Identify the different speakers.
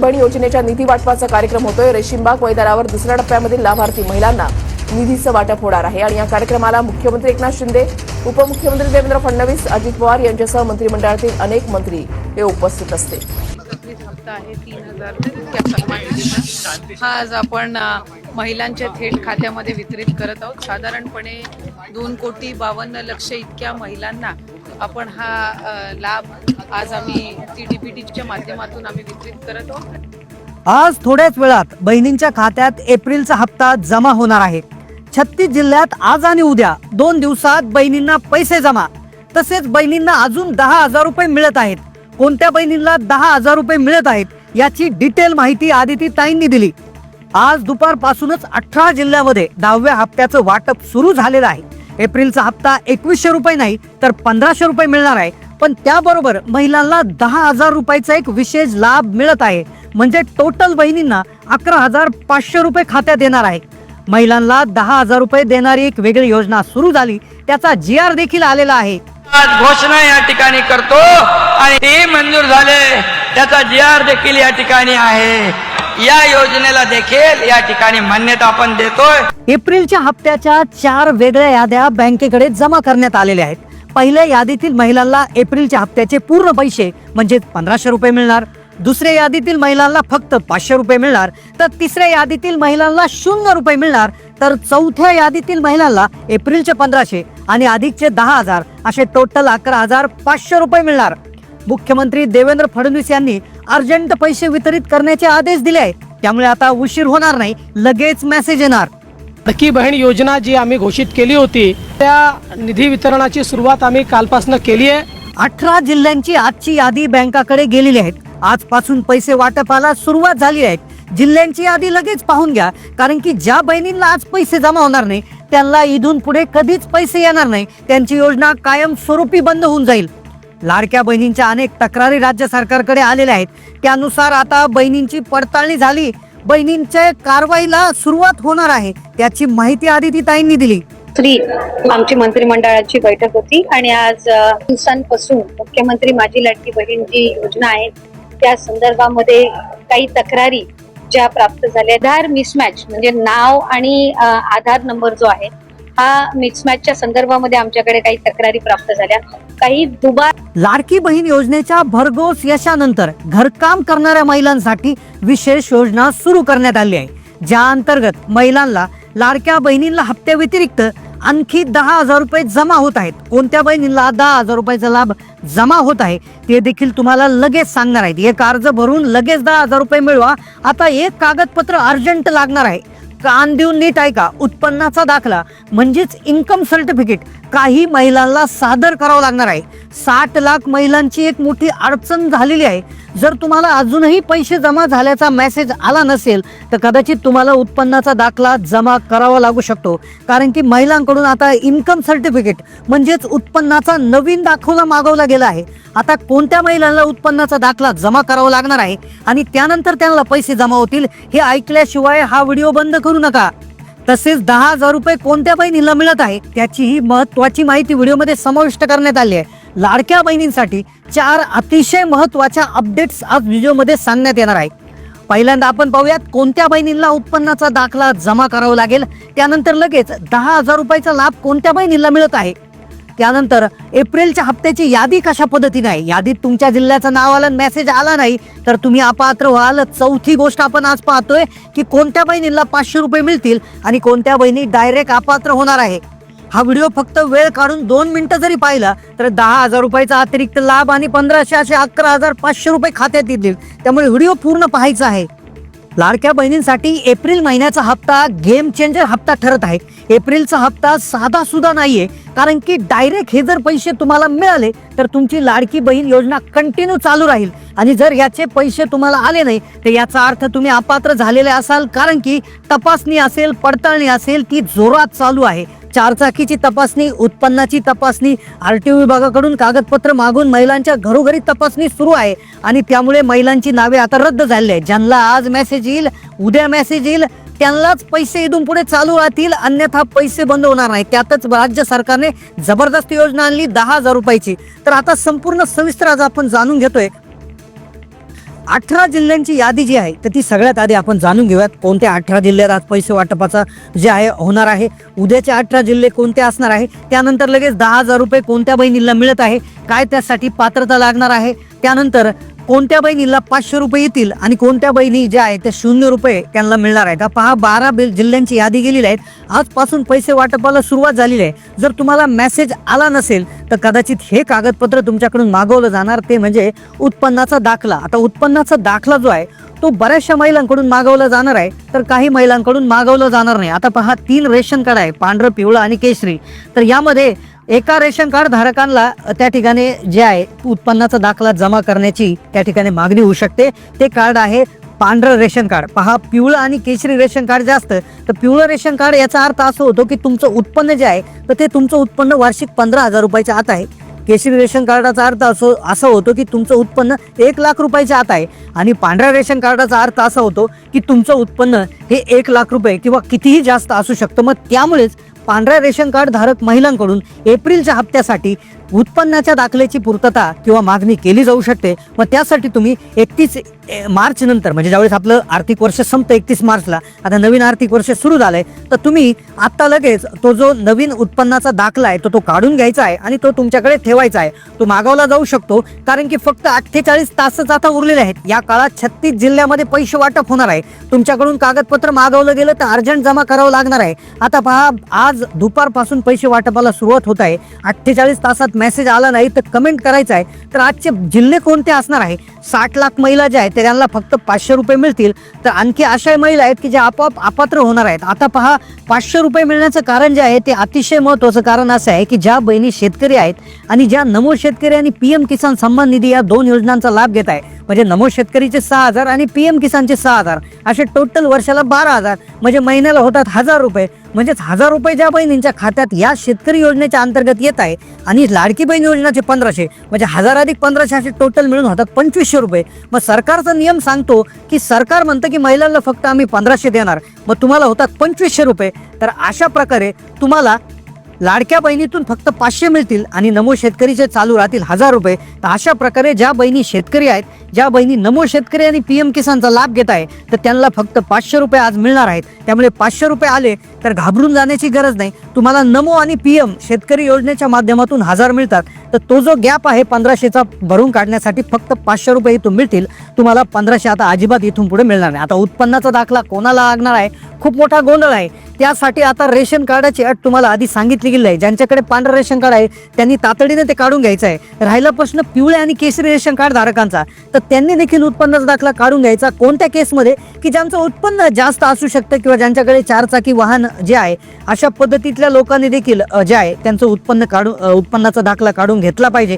Speaker 1: बहीण योजनेच्या निधी वाटपाचा कार्यक्रम होतोय. रेशीमबाग मैदानावर दुसऱ्या टप्प्यामधील लाभार्थी महिलांना निधीचं वाटप होणार आहे. आणि या कार्यक्रमाला मुख्यमंत्री एकनाथ शिंदे उपमुख्यमंत्री देवेंद्र फडणवीस अजित पवार यांच्यासह मंत्रिमंडळातील अनेक मंत्री हे उपस्थित
Speaker 2: असते. आहे तीन हजार हा आज आपण महिलांच्या थेट खात्यामध्ये वितरित करत आहोत. साधारणपणे दोन कोटी बावन्न लक्ष इतक्या महिलांना आपण हा लाभ आज आम्ही सी डी पी टीच्या माध्यमातून आम्ही वितरित करत आहोत.
Speaker 3: आज थोड्याच वेळात बहिणींच्या खात्यात एप्रिलचा हप्ता जमा होणार आहे. छत्तीस जिल्ह्यात आज आणि उद्या दोन दिवसात बहिणींना पैसे जमा. तसेच बहिणींना अजून दहा हजार रुपये मिळत आहेत. कोणत्या बहिणींना दहा हजार रुपये मिळत आहेत याची डिटेल माहिती आदिती ताईंनी दिली. आज दुपारपासूनच अठरा जिल्ह्यामध्ये दहाव्या हप्त्याचं वाटप सुरू झालेलं आहे. एप्रिलचा हप्ता एकवीसशे रुपये नाही तर पंधराशे रुपये मिळणार आहे. पण त्याबरोबर महिलांना दहा हजार रुपयाचा एक विशेष लाभ मिळत आहे. म्हणजे टोटल बहिणींना अकरा हजार पाचशे रुपये खात्यात येणार आहे. महिलांना दहा हजार रुपये देणारी एक वेगळी योजना सुरू झाली. त्याचा जी आर देखील आलेला आहे.
Speaker 4: घोषणा या ठिकाणी करतो आणि ते मंजूर झाले. त्याचा जी आर देखील या ठिकाणी आहे. या योजनेला देखील या ठिकाणी मान्यता आपण देतोय.
Speaker 3: एप्रिलच्या हप्त्याच्या चार वेगळ्या याद्या बँकेकडे जमा करण्यात आलेल्या आहेत. पहिल्या यादीतील महिलांना एप्रिलच्या हप्त्याचे पूर्ण पैसे म्हणजे पंधराशे रुपये मिळणार. दुसऱ्या यादीतील महिलांना फक्त पाचशे रुपये मिळणार. तर तिसऱ्या यादीतील महिलांना शून्य रुपये मिळणार. तर चौथ्या यादीतील महिलांना एप्रिलचे पंधराशे आणि अधिकचे दहा हजार असे टोटल अकरा हजार पाचशे रुपये मिळणार. मुख्यमंत्री देवेंद्र फडणवीस यांनी अर्जंट पैसे वितरित करण्याचे आदेश दिले आहेत त्यामुळे आता उशीर होणार नाही. लगेच मेसेज येणार.
Speaker 5: लकी बहीण योजना जी आम्ही घोषित केली होती त्या निधी वितरणाची सुरुवात आम्ही कालपासून केली आहे.
Speaker 3: अठरा जिल्ह्यांची आजची यादी बँकाकडे गेलेली आहेत. आजपासून पैसे वाटपाला सुरुवात झाली आहे. जिल्ह्यांची यादी लगेच पाहून घ्या. कारण की ज्या बहिणींना आज पैसे जमा होणार नाही त्यांना इथून पुढे कधीच पैसे येणार नाही. त्यांची योजना कायम स्वरूपी बंद होऊन जाईल. लाडक्या बहिणींच्या अनेक तक्रारी राज्य सरकारकडे आलेल्या आहेत. त्यानुसार आता बहिणींची पडताळणी झाली. बहिणींच्या कारवाईला सुरुवात होणार आहे. त्याची माहिती आदिती ताईंनी दिली.
Speaker 6: फ्री आमची मंत्रिमंडळाची बैठक होती आणि आज दिवसांपासून मुख्यमंत्री माझी लाडकी बहीण जी योजना आहे त्या संदर्भामध्ये काही तक्रारी ज्या प्राप्त झाल्या. आधार मिसमॅच म्हणजे नाव आणि आधार नंबर जो आहे हा मिसमॅचच्या संदर्भामध्ये आमच्याकडे काही तक्रारी प्राप्त झाल्या. काही दुबार
Speaker 3: लाडकी बहीण योजनेच्या भरघोस यशानंतर घरकाम करणाऱ्या महिलांसाठी विशेष योजना सुरू करण्यात आली आहे. ज्या अंतर्गत महिलांना लाडक्या बहिणींना हप्त्या व्यतिरिक्त आणखी दहा हजार रुपये जमा होत आहेत. कोणत्या बहिणींना दहा हजार रुपयाचा लाभ जमा होत आहे ते देखील तुम्हाला लगेच सांगणार आहेत. एक अर्ज भरून लगेच दहा हजार रुपये मिळवा. आता एक कागदपत्र अर्जंट लागणार आहे. कान देऊन नीट ऐका. उत्पन्नाचा दाखला म्हणजेच इन्कम सर्टिफिकेट काही महिलांना सादर करावं लागणार आहे. साठ लाख महिलांची एक मोठी अडचण झालेली आहे. जर तुम्हाला अजूनही पैसे जमा झाल्याचा मेसेज आला नसेल तर कदाचित तुम्हाला उत्पन्नाचा दाखला जमा करावा लागू शकतो. कारण की महिलांकडून आता इन्कम सर्टिफिकेट म्हणजेच उत्पन्नाचा नवीन दाखवला मागवला गेला आहे. आता कोणत्या महिलांना उत्पन्नाचा दाखला जमा करावा लागणार आहे? आणि त्यानंतर त्यांना पैसे जमा होतील हे ऐकल्याशिवाय हा व्हिडिओ बंद करू नका. तसेच दहा हजार रुपये कोणत्या बहिणीला मिळत आहे त्याची ही महत्वाची माहिती व्हिडिओमध्ये समाविष्ट करण्यात आली आहे. लाडक्या बहिणींसाठी चार अतिशय महत्त्वाच्या अपडेट्स आज व्हिडिओमध्ये सांगण्यात येणार आहे. पहिल्यांदा आपण पाहूयात कोणत्या बहिणींना उत्पन्नाचा दाखला जमा करावा लागेल? त्यानंतर लगेच दहा हजार रुपयाचा लाभ कोणत्या बहिणीला मिळत आहे? त्यानंतर एप्रिलच्या हप्त्याची यादी कशा पद्धतीने आहे? यादीत तुमच्या जिल्ह्याचं नाव आलं मेसेज आला नाही तर तुम्ही अपात्र व्हाल. चौथी गोष्ट आपण आज पाहतोय की कोणत्या बहिणीला पाचशे रुपये मिळतील आणि कोणत्या बहिणी डायरेक्ट अपात्र होणार आहे? हा व्हिडिओ फक्त वेळ काढून दोन मिनिटं जरी पाहिला तर दहा हजार रुपयाचा अतिरिक्त लाभ आणि पंधराशे असे अकरा हजार पाचशे रुपये खात्यात येतील. त्यामुळे व्हिडिओ पूर्ण पाहायचा आहे. लाडक्या बहिणींसाठी एप्रिल महिन्याचा हप्ता गेम चेंजर हप्ता ठरत आहे. एप्रिलचा हप्ता साधा सुद्धा नाहीये कारण की डायरेक्ट हे जर पैसे तुम्हाला मिळाले तर तुमची लाडकी बहीण योजना कंटिन्यू चालू राहील. आणि जर याचे पैसे तुम्हाला आले नाही तर याचा अर्थ तुम्ही अपात्र झालेले असाल कारण की तपासणी असेल पडताळणी असेल ती जोरात चालू आहे. चारचाकीची तपासणी उत्पन्नाची तपासणी आर टी विभागाकडून कागदपत्र मागून महिलांच्या घरोघरी तपासणी सुरू आहे. आणि त्यामुळे महिलांची नावे आता रद्द झालेली आहेत. ज्यांना आज मेसेज येईल उद्या मेसेज येईल त्यांनाच पैसे इथून पुढे चालू राहतील अन्यथा पैसे बंद होणार नाही. त्यातच राज्य सरकारने जबरदस्त योजना आणली दहा हजार रुपयाची. तर आता संपूर्ण सविस्तर आज आपण जाणून घेतोय. अठरा जिल्ह्यांची यादी जी आहे तर ती सगळ्यात आधी आपण जाणून घेऊयात. कोणत्या अठरा जिल्ह्यात आज पैसे वाटपाचा जे आहे होणार आहे? उद्याचे अठरा जिल्हे कोणते असणार आहे? त्यानंतर लगेच दहा हजार रुपये कोणत्या बहिणीला मिळत आहे? काय त्यासाठी पात्रता लागणार आहे? त्यानंतर कोणत्या बहिणीला पाचशे रुपये येतील आणि कोणत्या बहिणी ज्या आहेत त्या शून्य रुपये त्यांना मिळणार आहेत? पहा बारा बिल जिल्ह्यांची यादी गेलेली आहेत. आजपासून पैसे वाटपाला सुरुवात झालेली आहे. जर तुम्हाला मेसेज आला नसेल तर कदाचित हे कागदपत्र तुमच्याकडून मागवलं जाणार. ते म्हणजे उत्पन्नाचा दाखला. आता उत्पन्नाचा दाखला जो आहे तो बऱ्याचशा महिलांकडून मागवला जाणार आहे. तर काही महिलांकडून मागवलं जाणार नाही. आता पहा तीन रेशन कार्ड आहे पांढरं पिवळं आणि केशरी. तर यामध्ये एका रेशन कार्ड धारकांना त्या ठिकाणी जे आहे उत्पन्नाचा दाखला जमा करण्याची त्या ठिकाणी मागणी होऊ शकते. ते कार्ड आहे पांढरं रेशन कार्ड. पहा पिवळं आणि केशरी रेशन कार्ड जास्त तर पिवळं रेशन कार्ड याचा अर्थ असं होतो की तुमचं उत्पन्न जे आहे तर ते तुमचं उत्पन्न वार्षिक पंधरा हजार रुपयाच्या आत आहे. केशरी रेशन कार्डाचा अर्थ असो असा होतो की तुमचं उत्पन्न एक लाख रुपयाच्या आत आहे. आणि पांढऱ्या रेशन कार्डाचा अर्थ असा होतो की तुमचं उत्पन्न हे एक लाख रुपये किंवा कितीही जास्त असू शकतं. मग त्यामुळेच पांढऱ्या रेशन कार्ड धारक महिलांकडून एप्रिलच्या हप्त्यासाठी उत्पन्नाच्या दाखल्याची पूर्तता किंवा मागणी केली जाऊ शकते मग त्यासाठी तुम्ही एकतीस मार्च नंतर म्हणजे ज्यावेळेस आपलं आर्थिक वर्ष संपतं एकतीस मार्चला आता नवीन आर्थिक वर्ष सुरू झालंय तर तुम्ही आत्ता लगेच तो जो नवीन उत्पन्नाचा दाखला आहे तो तो काढून घ्यायचा आहे आणि तो तुमच्याकडे ठेवायचा आहे. तो मागवला जाऊ शकतो कारण की फक्त अठ्ठेचाळीस तासच आता उरलेले आहेत. या काळात छत्तीस जिल्ह्यामध्ये पैसे वाटप होणार आहे. तुमच्याकडून कागदपत्र मागवलं गेलं तर अर्जंट जमा करावं लागणार आहे. आता पहा आज दुपारपासून पैसे वाटपाला सुरुवात होत आहे. अठ्ठेचाळीस तासात मेसेज आला नाही तर कमेंट करायचं आहे. तर आजचे जिल्हे कोणते असणार आहे? साठ लाख महिला ज्या आहेत त्यांना फक्त पाचशे रुपये मिळतील. तर आणखी अशा महिला आहेत की ज्या आपोआप अपात्र होणार आहेत. आता पहा पाचशे रुपये मिळण्याचं कारण जे आहे ते अतिशय महत्त्वाचं कारण असं आहे की ज्या बहिणी शेतकरी आहेत आणि ज्या नमो शेतकरी आणि पी एम किसान सन्मान निधी या दोन योजनांचा लाभ घेत आहे. म्हणजे नमो शेतकरीचे सहा हजार आणि पी एम किसानचे सहा हजार. असे टोटल वर्षाला बारा हजार. म्हणजे महिन्याला होतात हजार रुपये. म्हणजेच हजार रुपये ज्या बहिणींच्या खात्यात या शेतकरी योजनेच्या अंतर्गत येत आहे आणि लाडकी बहीण योजनाचे पंधराशे म्हणजे हजार अधिक पंधराशे असे टोटल मिळून होतात पंचवीसशे रुपये. मग सरकारचा नियम सांगतो की सरकार म्हणतं की महिलांना फक्त आम्ही पंधराशे देणार. मग तुम्हाला होतात पंचवीसशे रुपये. तर अशा प्रकारे तुम्हाला लाडक्या बहिणीतून फक्त पाचशे मिळतील आणि नमो शेतकरीचे चालू राहतील हजार रुपये. तर अशा प्रकारे ज्या बहिणी शेतकरी आहेत ज्या बहिणी नमो शेतकरी आणि पी एम किसानचा लाभ घेत आहे तर त्यांना फक्त पाचशे रुपये आज मिळणार आहेत. त्यामुळे पाचशे रुपये आले तर घाबरून जाण्याची गरज नाही. तुम्हाला नमो आणि पी एम शेतकरी योजनेच्या माध्यमातून हजार मिळतात. तर तो जो गॅप आहे पंधराशेचा भरून काढण्यासाठी फक्त पाचशे रुपये इथून मिळतील. तुम्हाला पंधराशे आता अजिबात इथून पुढे मिळणार नाही. आता उत्पन्नाचा दाखला कोणाला लागणार आहे? खूप मोठा गोंधळ आहे. त्यासाठी आता रेशन कार्डाची अट तुम्हाला आधी सांगितली गेली आहे. ज्यांच्याकडे पांढरं रेशन कार्ड आहे त्यांनी तातडीने ते काढून घ्यायचं आहे. राहिला प्रश्न पिवळे आणि केसरी रेशन कार्ड धारकांचा. तर त्यांनी देखील उत्पन्नाचा दाखला काढून घ्यायचा. कोणत्या केसमध्ये? की ज्यांचं उत्पन्न जास्त असू शकतं किंवा ज्यांच्याकडे चारचाकी वाहन जे आहे अशा पद्धतीतल्या लोकांनी देखील जे आहे त्यांचं उत्पन्न काढून उत्पन्नाचा दाखला काढून घेतला पाहिजे.